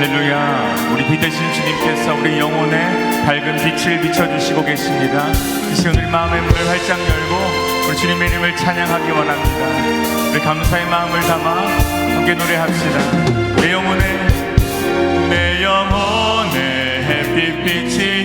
할렐루야. 우리 빛 대신 주님께서 우리 영혼에 밝은 빛을 비춰주시고 계십니다. 이 시간 우리 마음의 문을 활짝 열고 우리 주님의 이름을 찬양하기 원합니다. 우리 감사의 마음을 담아 함께 노래합시다. 내 영혼에 내 영혼에 햇빛 빛이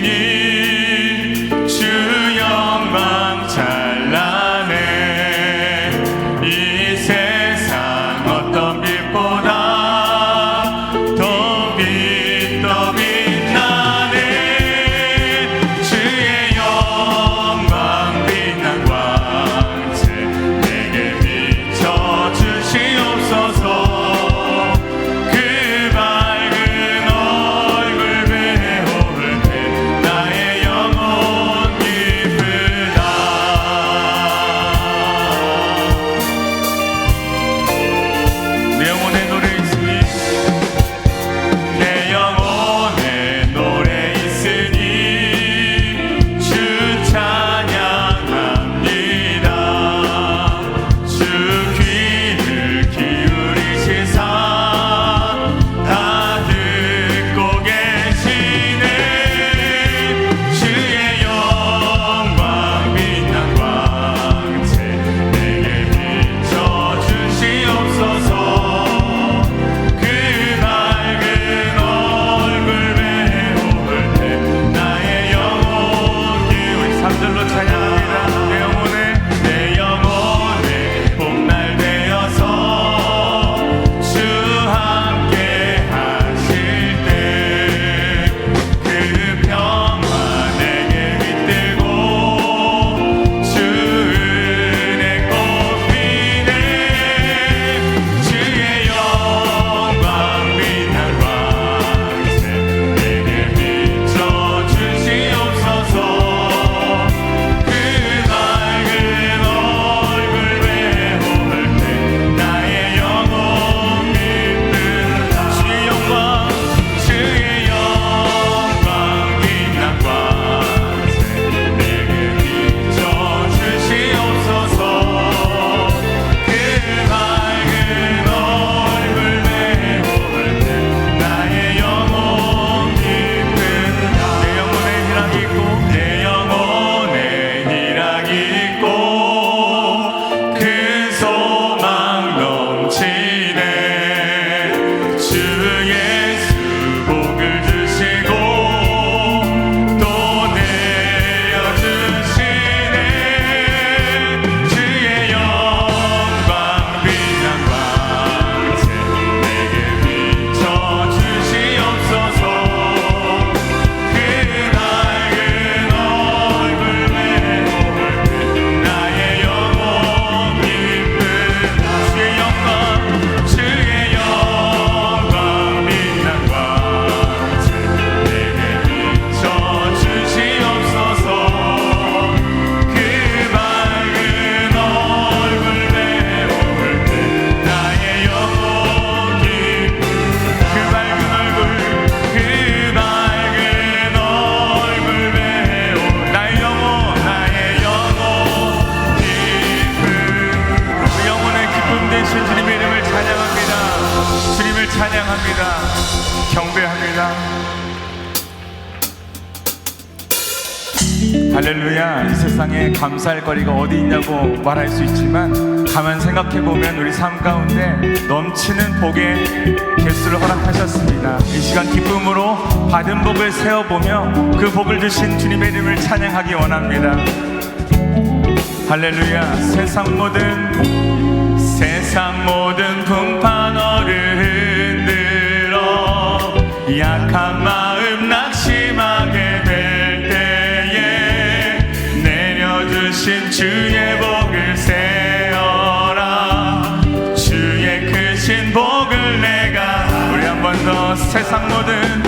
감사할 거리가 어디 있냐고 말할 수 있지만 가만 생각해 보면 우리 삶 가운데 넘치는 복의 개수를 허락하셨습니다. 이 시간 기쁨으로 받은 복을 세어 보며 그 복을 주신 주님의 이름을 찬양하기 원합니다. 할렐루야 세상 모든 세상 모든 풍파 너를 흔들어 약한 주의 복을 세어라. 주의 크신 복을 내가 우리 한 번 더 세상 모든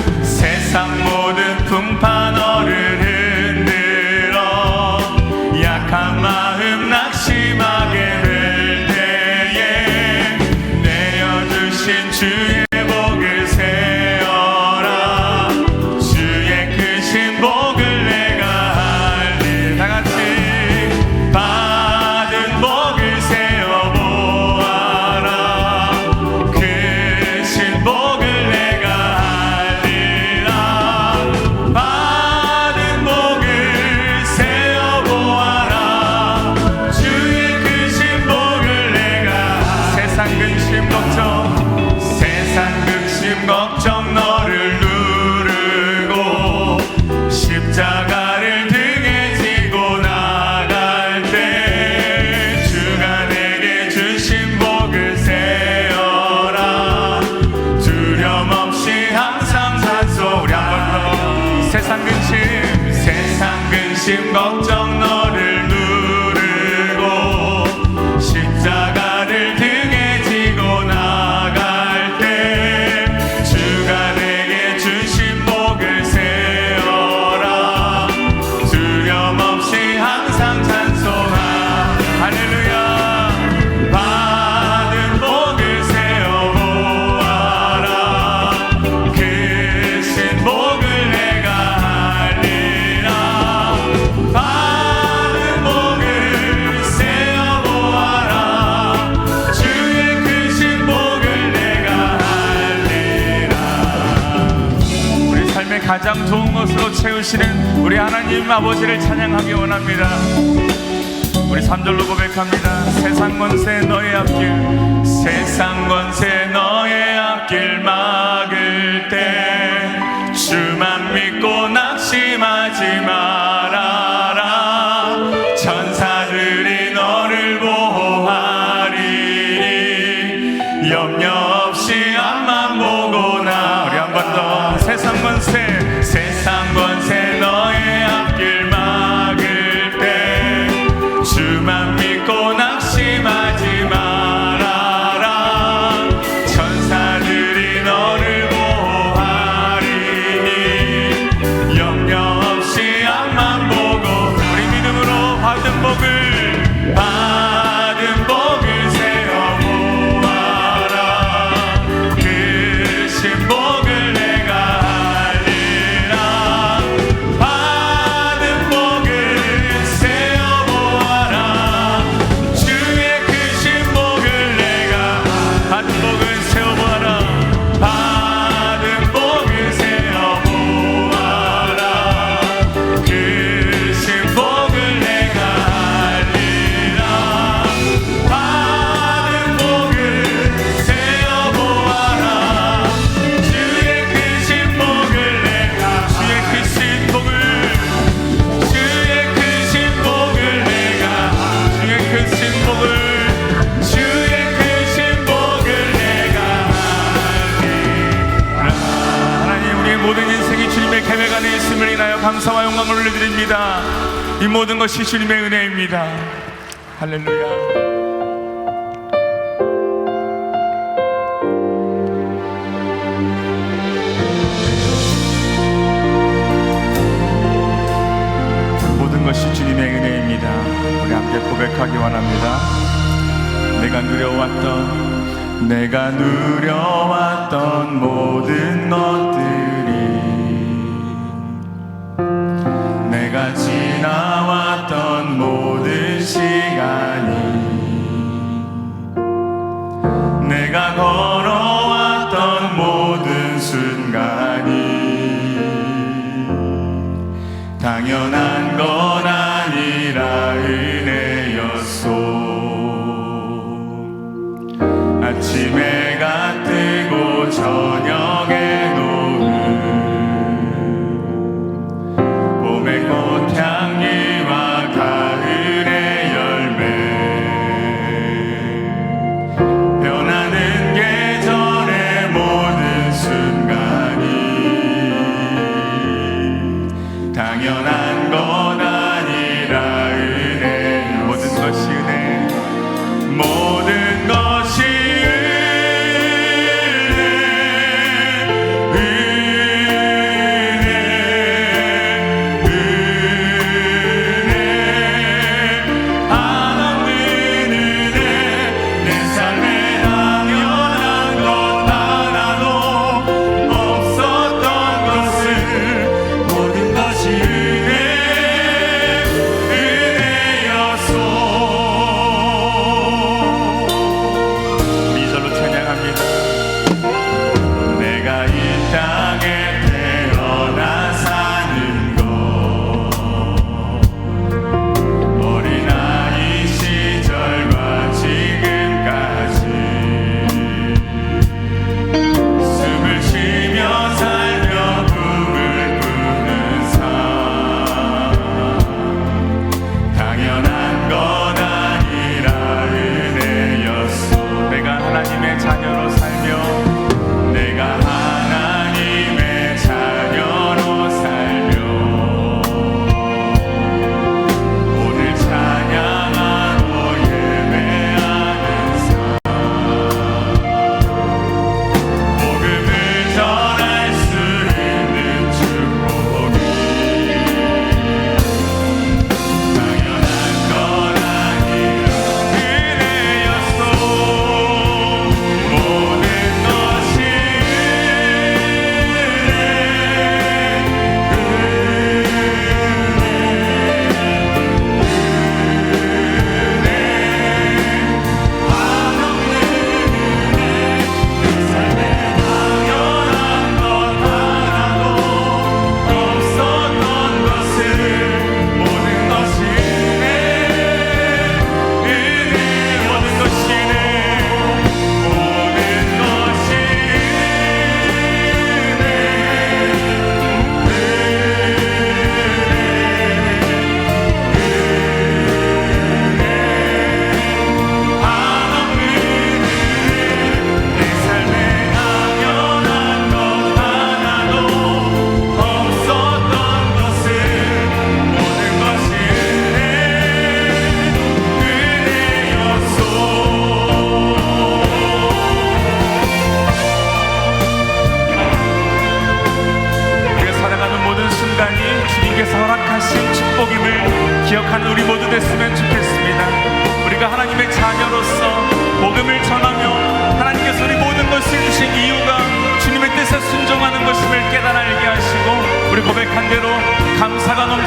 것으로 채우시는 우리 하나님 아버지를 찬양하기 원합니다. 우리 3절로 고백합니다. 세상 권세 너의 앞길, 세상 권세 너의 앞길 막을 때 주만 영광을 올려드립니다. 이 모든 것이 주님의 은혜입니다. 할렐루야. 고백하기 원합니다. 내가 누려왔던, 내가 누려왔던 모든 것들. 지나왔던 모든 시간이 내가 걸어 우리 고백한 대로 감사가 넘